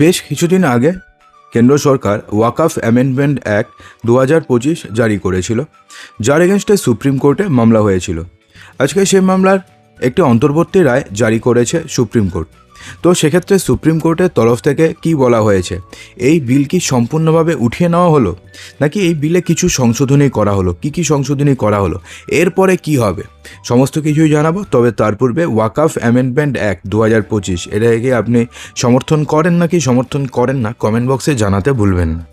বেশ কিছুদিন আগে কেন্দ্র সরকার ওয়াকাফ অ্যামেন্ডমেন্ট অ্যাক্ট দু হাজার পঁচিশ জারি করেছিল, যার এগেনস্টে সুপ্রিম কোর্টে মামলা হয়েছিল। আজকে সেই মামলার একটি অন্তর্বর্তী রায় জারি করেছে সুপ্রিম কোর্ট। তো সেক্ষেত্রে সুপ্রিম কোর্টের তরফ থেকে কি বলা হয়েছে? এই বিল কি সম্পূর্ণভাবে উঠিয়ে নেওয়া হলো? নাকি এই বিলে কিছু সংশোধনী করা হলো? কি কি সংশোধনী করা হলো? এরপরে কি হবে? সমস্ত কিছুই জানাব, তবে তার পূর্বে ওয়াকাফ অ্যামেন্ডমেন্ট অ্যাক্ট দু হাজার পঁচিশ এটাকে আপনি সমর্থন করেন নাকি সমর্থন করেন না, কমেন্ট বক্সে জানাতে ভুলবেন না।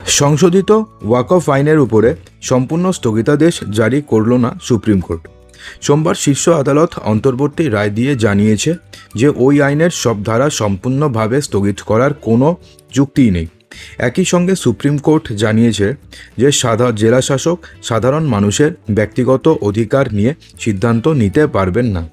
সংশোধিত ওয়াকফ আইনের উপরে সম্পূর্ণ স্থগিতাদেশ জারি করল না সুপ্রিম কোর্ট। সোমবার শীর্ষ আদালত অন্তর্বর্তী রায় দিয়ে জানিয়েছে যে ওই আইনের সব ধারা সম্পূর্ণভাবে স্থগিত করার কোনো যুক্তিই নেই। একই সঙ্গে সুপ্রিম কোর্ট জানিয়েছে যে সাধা জেলা শাসক সাধারণ মানুষের ব্যক্তিগত অধিকার নিয়ে সিদ্ধান্ত নিতে পারবেন না।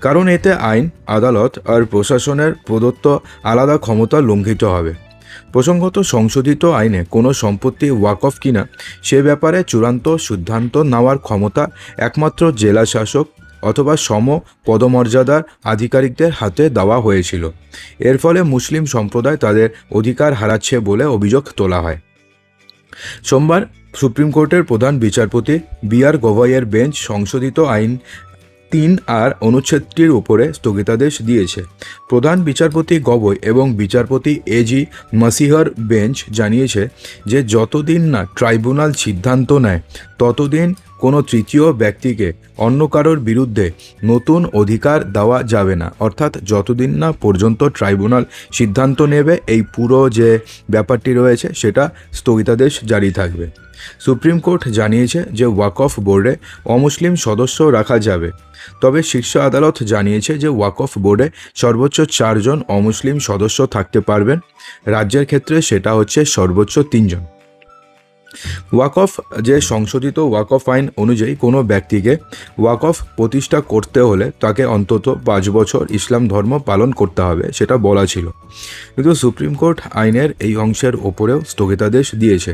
কারণ এতে আইন, আদালত আর প্রশাসনের প্রদত্ত আলাদা ক্ষমতা লঙ্ঘিত হবে। প্রসঙ্গত, সংশোধিত আইনে কোনো সম্পত্তি ওয়াকফ কিনা, সে ব্যাপারে চূড়ান্ত সিদ্ধান্ত নেওয়ার ক্ষমতা একমাত্র জেলা শাসক অথবা সম পদমর্যাদার আধিকারিকদের হাতে দেওয়া হয়েছিল। এর ফলে মুসলিম সম্প্রদায় তাদের অধিকার হারাচ্ছে বলে অভিযোগ তোলা হয়। সোমবার সুপ্রিম কোর্টের প্রধান বিচারপতি বি আর গভাইয়ের বেঞ্চ সংশোধিত আইন তিন আর অনুচ্ছেদটির উপরে স্থগিতাদেশ দিয়েছে। প্রধান বিচারপতি গগৈ এবং বিচারপতি এজি মাসিহর বেঞ্চ জানিয়েছে যে, যতদিন না ট্রাইব্যুনাল সিদ্ধান্ত নেয়, ততদিন কোনো তৃতীয় ব্যক্তিকে অন্য কারোর বিরুদ্ধে নতুন অধিকার দেওয়া যাবে না। অর্থাৎ যতদিন না পর্যন্ত ট্রাইব্যুনাল সিদ্ধান্ত নেবে এই পুরো যে ব্যাপারটি রয়েছে, সেটা স্থগিতাদেশ জারি থাকবে। সুপ্রিম কোর্ট জানিয়েছে যে ওয়াকফ বোর্ডে অমুসলিম সদস্য রাখা যাবে। তবে শীর্ষ আদালত জানিয়েছে যে ওয়াকফ বোর্ডে সর্বোচ্চ চারজন অমুসলিম সদস্য থাকতে পারবেন। রাজ্যের ক্ষেত্রে সেটা হচ্ছে সর্বোচ্চ তিনজন। ওয়াকফ যে সংশোধিত ওয়াকফ আইন অনুযায়ী কোনো ব্যক্তিকে ওয়াকফ প্রতিষ্ঠা করতে হলে তাকে অন্তত পাঁচ বছর ইসলাম ধর্ম পালন করতে হবে, সেটা বলা ছিল। কিন্তু সুপ্রিম কোর্ট আইনের এই অংশের ওপরেও স্থগিতাদেশ দিয়েছে।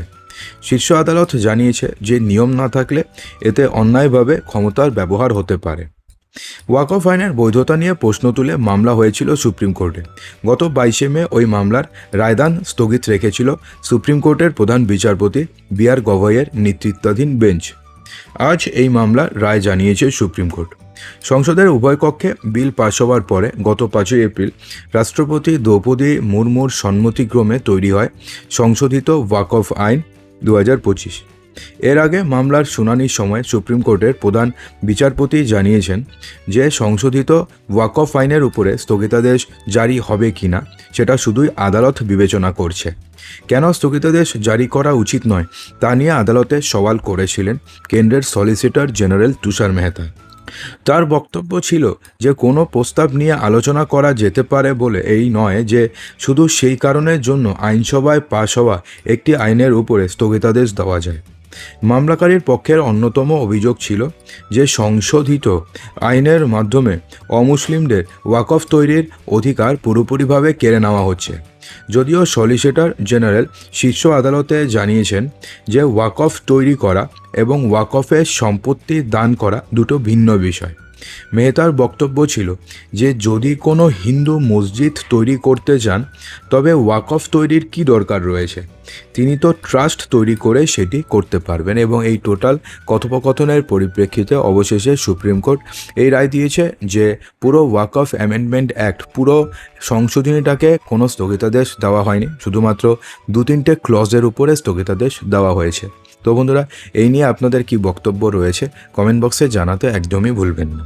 শীর্ষ আদালত জানিয়েছে যে নিয়ম না থাকলে এতে অন্যায়ভাবে ক্ষমতার ব্যবহার হতে পারে। ওয়াকফ আইনের বৈধতা নিয়ে প্রশ্ন তুলে মামলা হয়েছিল সুপ্রিম কোর্টে গত বাইশে মে ওই মামলার রায়দান স্থগিত রেখেছিল সুপ্রিম কোর্টের প্রধান বিচারপতি বি আর গভয়ের নেতৃত্বাধীন বেঞ্চ। আজ এই মামলার রায় জানিয়েছে সুপ্রিম কোর্ট সংসদের উভয় কক্ষে বিল পাশ হওয়ার পরে গত পাঁচই এপ্রিল রাষ্ট্রপতি দ্রৌপদী মুর্মুর সম্মতিক্রমে তৈরি হয় সংশোধিত ওয়াকফ আইন দু হাজার পঁচিশ। এর আগে মামলার শুনানির সময় সুপ্রিম কোর্টের প্রধান বিচারপতি জানিয়েছেন যে সংশোধিত ওয়াকফ আইনের উপরে স্থগিতাদেশ জারি হবে কিনা, সেটা শুধুই আদালত বিবেচনা করছে। কেন স্থগিতাদেশ জারি করা উচিত নয়, তা নিয়ে আদালতে সওয়াল করেছিলেন কেন্দ্রের সলিসিটর জেনারেল তুষার মেহতা। তার বক্তব্য ছিল যে কোনো প্রস্তাব নিয়ে আলোচনা করা যেতে পারে বলে এই নয় যে শুধু সেই কারণের জন্য আইনসভায় পাশ হওয়া একটি আইনের উপরে স্থগিতাদেশ দেওয়া যায়। মামলাকারীর পক্ষের অন্যতম অভিযোগ ছিল যে সংশোধিত আইনের মাধ্যমে অমুসলিমদের ওয়াকফ তৈরির অধিকার পুরোপুরিভাবে কেড়ে নেওয়া হচ্ছে। যদিও সলিসিটর জেনারেল শীর্ষ আদালতে জানিয়েছেন যে ওয়াকফ তৈরি করা এবং ওয়াকফের সম্পত্তি দান করা দুটো ভিন্ন বিষয়। মেহতার বক্তব্য ছিল যে, যদি কোনো হিন্দু মসজিদ তৈরি করতে চান, তবে ওয়াকফ তৈরির কি দরকার রয়েছে? তিনি তো ট্রাস্ট তৈরি করে সেটি করতে পারবেন এবং এই টোটাল কথোপকথনের পরিপ্রেক্ষিতে অবশেষে সুপ্রিম কোর্ট এই রায় দিয়েছে যে, পুরো ওয়াকফ অ্যামেন্ডমেন্ট অ্যাক্ট, পুরো সংশোধনীটাকে কোনো স্থগিতাদেশ দেওয়া হয়নি। শুধুমাত্র দু তিনটে ক্লজের উপরে স্থগিতাদেশ দেওয়া হয়েছে। তো বন্ধুরা, এই নিয়ে আপনাদের কি বক্তব্য রয়েছে কমেন্ট বক্সে জানাতে একদমই ভুলবেন না।